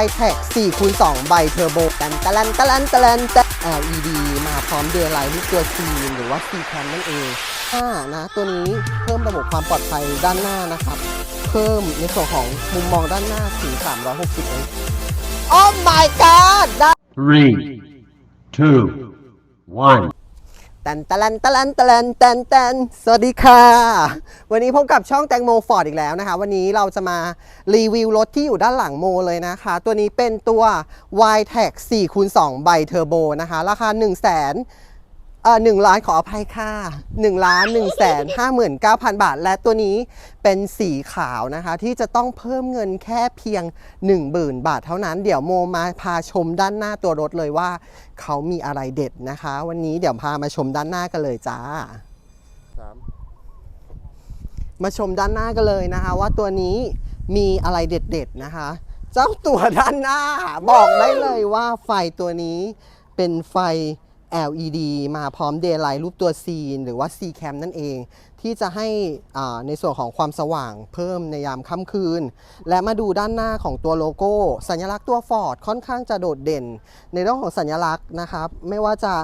y t e c 4คูณ2ใบเทอร์โบกันตะลันตะลันตะลันตะ LED มาพร้อมเดย์ไลท์รูปตัว C หรือว่า C cam นั่นเอง5นะตัวนี้เพิ่มระบบความปลอดภัยด้านหน้านะครับ เพิ่มในส่วนของมุมมองด้านหน้าถึง 360องศาโอ้ my god ได้ Three, two, one. ตันตะลันตะลันตะลันตันตันสวัสดีค่ะ วันนี้พบกับช่องแตงโมฟอร์ดอีกแล้วนะคะ วันนี้เราจะมารีวิวรถที่อยู่ด้านหลังโมเลยนะคะ ตัวนี้เป็นตัว y t e c 4คูณ2ใบเทอร์โบนะคะ ราคา 1 0 0 0 0 เอ่อหนึ่งล้านขออภัยค่ะ1ล้าน1แสน59,000บาท และตัวนี้เป็นสีขาวนะคะ ที่จะต้องเพิ่มเงินแค่เพียง1 0,000บาทเท่านั้น เดี๋ยวโมมาพาชมด้านหน้าตัวรถเลยว่า เขามีอะไรเด็ดนะคะ วันนี้เดี๋ยวพามาชมด้านหน้ากันเลยจ้ามาชมด้านหน้ากันเลยนะคะ ว่าตัวนี้มีอะไรเด็ดๆนะคะ เจ้าตัวด้านหน้า บอกได้เลยว่าไฟตัวนี้เป็นไฟ LED มาพร้อม Daylight รูปตัว C หรือว่า C cam นั่นเอง ที่จะให้อ่าในส่วนของความสว่างเพิ่มในยามค่ำคืน และมาดูด้านหน้าของตัวโลโก้ สัญลักษณ์ตัว Ford ค่อนข้างจะโดดเด่น ในเรื่องของสัญลักษณ์นะครับ ไม่ว่าจะ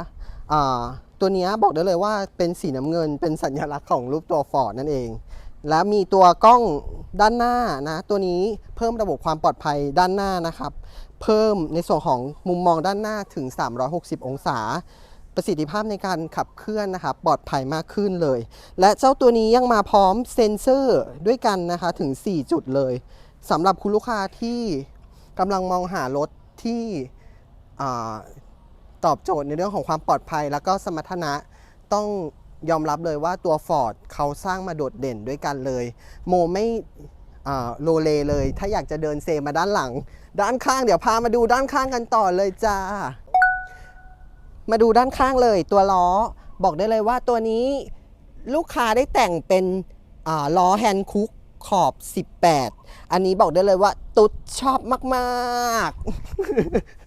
อ่าตัวนี้บอกได้เลยว่าเป็นสีน้ำเงิน เป็นสัญลักษณ์ของรูปตัว Ford นั่นเองและมีตัวกล้องด้านหน้านะ ตัวนี้เพิ่มระบบความปลอดภัยด้านหน้านะครับ เพิ่มในส่วนของมุมมองด้านหน้าถึง 360 องศา ประสิทธิภาพในการขับเคลื่อนนะครับปลอดภัยมากขึ้นเลย และเจ้าตัวนี้ยังมาพร้อมเซ็นเซอร์ด้วยกันนะคะถึง 4 จุดเลยสำหรับคุณลูกค้าที่กำลังมองหารถที่ตอบโจทย์ในเรื่องของความปลอดภัย แล้วก็สมรรถนะต้องยอมรับเลยว่าตัว Ford เขาสร้างมาโดดเด่นด้วยกันเลย โมไม่ โลเลเลย ถ้าอยากจะเดินเซมาด้านหลัง ด้านข้างเดี๋ยวพามาดูด้านข้างกันต่อเลยจ้า มาดูด้านข้างเลย ตัวล้อบอกได้เลยว่าตัวนี้ลูกค้าได้แต่งเป็นล้อแฮนด์คุกขอบ 18 อันนี้บอกได้เลยว่า ตุ๊ดชอบมาก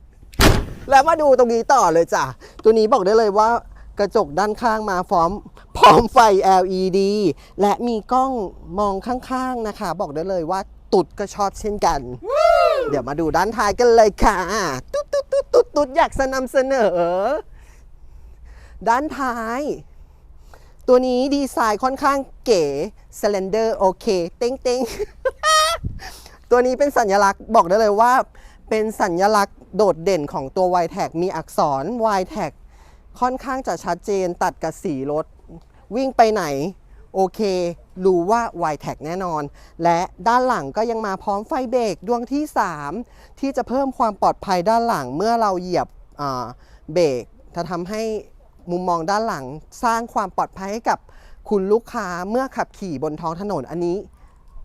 ๆ แล้วมาดูตรงนี้ต่อเลยจ้ะ ตัวนี้บอกได้เลยว่า กระจกด้านข้างมาพร้อมพร้อมไฟ LED และมีกล้องมองข้างๆนะคะ บอกได้เลยว่าตุ๊ดก็ชอบเช่นกัน เดี๋ยวมาดูด้านท้ายกันเลยค่ะ ตุ๊ดตุ๊ดตุ๊ดตุ๊ดตุ๊ดอยากจะนำเสนอ ด้านท้าย ตัวนี้ดีไซน์ค่อนข้างเก๋สเลนเดอร์โอเค เต้งเต้งตัวนี้เป็นสัญลักษณ์บอกได้เลยว่า เป็นสัญลักษณ์โดดเด่นของตัว y t a g มีอักษร y t a g ค่อนข้างจะชัดเจนตัดกับสีรถ วิ่งไปไหน โอเค รู้ว่า y t a g แน่นอน และด้านหลังก็ยังมาพร้อมไฟเบรกดวงที่ 3 ที่จะเพิ่มความปลอดภัยด้านหลังเมื่อเราเหยียบเบรกจะทำให้มุมมองด้านหลังสร้างความปลอดภัยให้กับคุณลูกค้าเมื่อขับขี่บนท้องถนนอันนี้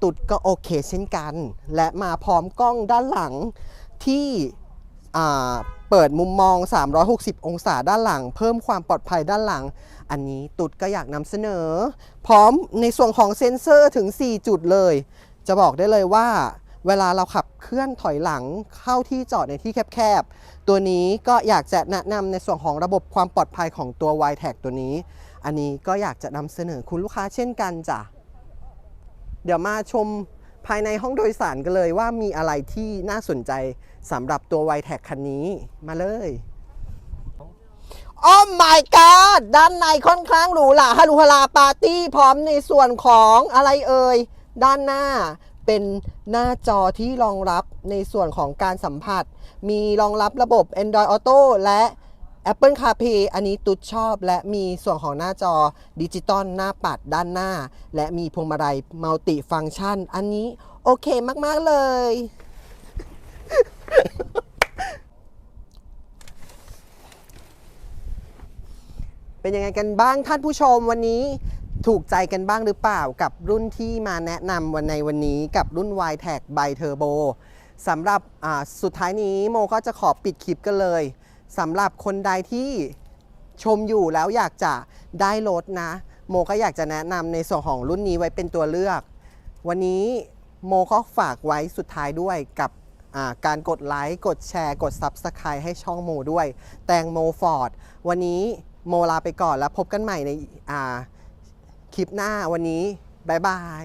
ตุดก็โอเคเช่นกัน และมาพร้อมกล้องด้านหลังที่ เปิดมุมมอง 360 องศาด้านหลัง เพิ่มความปลอดภัยด้านหลัง อันนี้ตุดก็อยากนำเสนอ พร้อมในส่วนของเซ็นเซอร์ถึง 4 จุดเลย จะบอกได้เลยว่า เวลาเราขับเคลื่อนถอยหลังเข้าที่จอดในที่แคบๆ ตัวนี้ก็อยากจะแนะนำในส่วนของระบบความปลอดภัยของตัว y t a g ตัวนี้ อันนี้ก็อยากจะนำเสนอคุณลูกค้าเช่นกันจ้ะ เดี๋ยวมาชม ภายในห้องโดยสารกันเลยว่ามีอะไรที่น่าสนใจสำหรับตัว y t a g คันนี้มาเลยโอ้ my god ด้านในค่อนข้างหรูหราฮารุฮาราปาร์ตี้พร้อมในส่วนของอะไรเอ่ย ด้านหน้าเป็นหน้าจอที่รองรับในส่วนของการสัมผัส มีรองรับระบบ Android Auto และ Apple CarPlay อันนี้ตุ๊ดชอบ และมีส่วนของหน้าจอดิจิตอลหน้าปัดด้านหน้า และมีพวงมาลัยมัลติฟัง c t ชัน อันนี้โอเคมาก ๆ เลย เป็นยังไงกันบ้างท่านผู้ชมวันนี้ถูกใจกันบ้างหรือเปล่ากับรุ่นที่มาแนะนำวันในวันนี้กับรุ่น y t a g by Turbo สำหรับอ่าสุดท้ายนี้โมก็จะขอปิดคลิปกันเลย สำหรับคนใดที่ชมอยู่แล้วอยากจะได้รถนะ โมก็อยากจะแนะนำในส่วนของรุ่นนี้ไว้เป็นตัวเลือก วันนี้โมก็ฝากไว้สุดท้ายด้วยกับการกดไลค์ กดแชร์ กด Subscribe ให้ช่องโมด้วย แตงโมฟอร์ด วันนี้โมลาไปก่อนแล้วพบกันใหม่ในคลิปหน้าวันนี้ บ๊ายบาย